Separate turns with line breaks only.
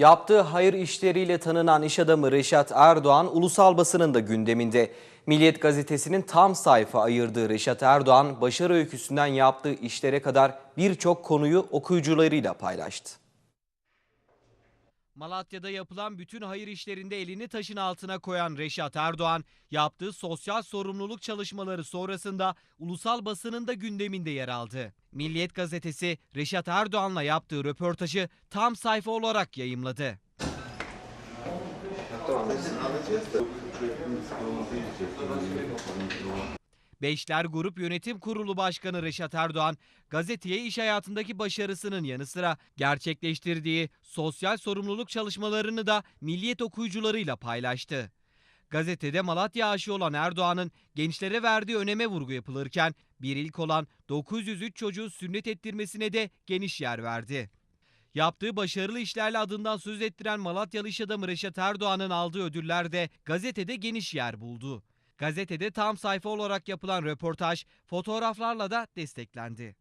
Yaptığı hayır işleriyle tanınan iş adamı Reşat Erdoğan ulusal basının da gündeminde. Milliyet gazetesinin tam sayfa ayırdığı Reşat Erdoğan başarı öyküsünden yaptığı işlere kadar birçok konuyu okuyucularıyla paylaştı.
Malatya'da yapılan bütün hayır işlerinde elini taşın altına koyan Reşat Erdoğan, yaptığı sosyal sorumluluk çalışmaları sonrasında ulusal basının da gündeminde yer aldı. Milliyet gazetesi Reşat Erdoğan'la yaptığı röportajı tam sayfa olarak yayımladı. Beşler Grup Yönetim Kurulu Başkanı Reşat Erdoğan, gazeteye iş hayatındaki başarısının yanı sıra gerçekleştirdiği sosyal sorumluluk çalışmalarını da milliyet okuyucularıyla paylaştı. Gazetede Malatya aşığı olan Erdoğan'ın gençlere verdiği öneme vurgu yapılırken bir ilk olan 903 çocuğu sünnet ettirmesine de geniş yer verdi. Yaptığı başarılı işlerle adından söz ettiren Malatyalı iş adamı Reşat Erdoğan'ın aldığı ödüller de gazetede geniş yer buldu. Gazetede tam sayfa olarak yapılan röportaj fotoğraflarla da desteklendi.